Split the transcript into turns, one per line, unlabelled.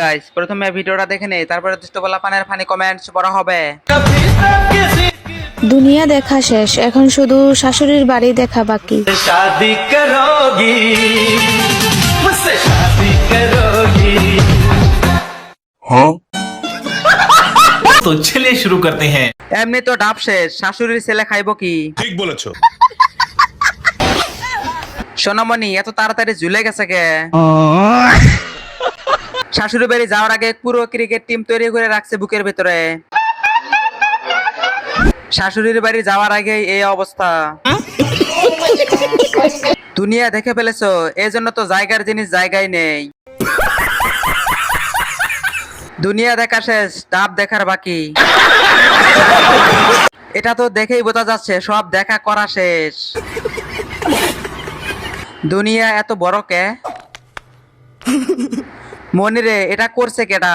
Guys প্রথমে ভিডিওটা দেখে নেই তারপরে দুষ্টবলা পানের ফানি কমেন্টস পড়া হবে।
দুনিয়া দেখা শেষ এখন শুধু শাশুড়ির বাড়ি দেখা বাকি।
তো চলে শুরু করতে হ্যাঁ
এমনি তো ডাব শেষ শাশুড়ির ছেলে খাইবো কি?
ঠিক বলেছ।
সোনামণি এত তাড়াতাড়ি ঝুলে গেছে কে? শাশুড়ি বাড়ি যাওয়ার আগে পুরো ক্রিকেট টিম তৈরি করে রাখছে বুকের ভিতরে। শাশুড়ির বাড়ি যাওয়ার আগে এই অবস্থা। দুনিয়া দেখে ফেলেছো এই জন্য তো জায়গার জিনিস জায়গায় নেই। দুনিয়া দেখা শেষ, ডাব দেখার বাকি। এটা তো দেখেই বোঝা যাচ্ছে, সব দেখা করা শেষ। দুনিয়া এত বড় কে? মনিরে এটা করছে কেডা?